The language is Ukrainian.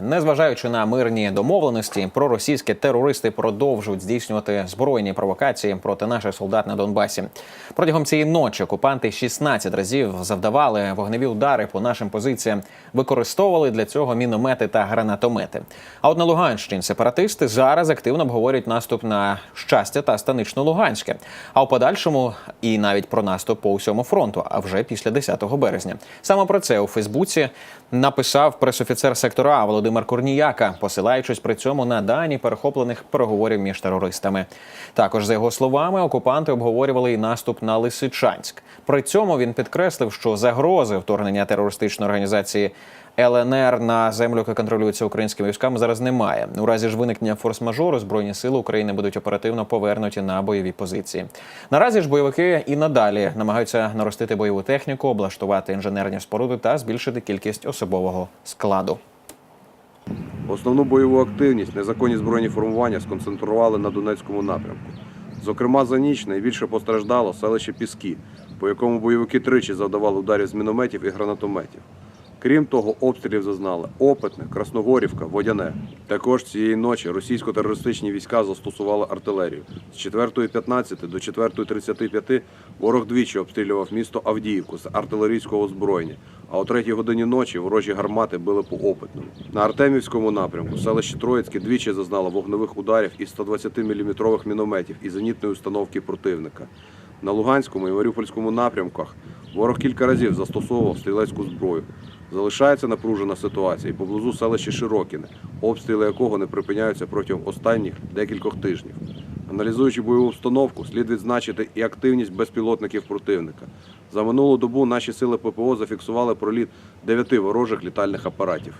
Незважаючи на мирні домовленості, проросійські терористи продовжують здійснювати збройні провокації проти наших солдат на Донбасі. Протягом цієї ночі окупанти 16 разів завдавали вогневі удари по нашим позиціям, використовували для цього міномети та гранатомети. А от на Луганщині сепаратисти зараз активно обговорюють наступ на щастя та станично Луганське. А у подальшому і навіть про наступ по усьому фронту. А вже після 10 березня. Саме про це у Фейсбуці написав пресофіцер сектора А Володимир Корніяка, посилаючись при цьому на дані перехоплених переговорів між терористами. Також за його словами, окупанти обговорювали і наступ на Лисичанськ. При цьому він підкреслив, що загрози вторгнення терористичної організації. ЛНР на землю, яка контролюється українськими військами, зараз немає. У разі ж виникнення форс-мажору збройні сили України будуть оперативно повернуті на бойові позиції. Наразі ж бойовики і надалі намагаються наростити бойову техніку, облаштувати інженерні споруди та збільшити кількість особового складу. Основну бойову активність незаконні збройні формування сконцентрували на Донецькому напрямку. Зокрема, за ніч найбільше постраждало селище Піски, по якому бойовики тричі завдавали ударів з мінометів і гранатометів. Крім того, обстрілів зазнали Опитне, Красногорівка, Водяне. Також цієї ночі російсько-терористичні війська застосували артилерію. З 4.15 до 4.35 ворог двічі обстрілював місто Авдіївку з артилерійського озброєння, а о 3 годині ночі ворожі гармати били по Опитному. На Артемівському напрямку селище Троїцьке двічі зазнало вогневих ударів із 120-мм мінометів і зенітної установки противника. На Луганському і Маріупольському напрямках ворог кілька разів застосовував стрілецьку зброю. Залишається напружена ситуація і поблизу селища Широкіне, обстріли якого не припиняються протягом останніх декількох тижнів. Аналізуючи бойову обстановку, слід відзначити і активність безпілотників противника. За минулу добу наші сили ППО зафіксували проліт дев'яти ворожих літальних апаратів.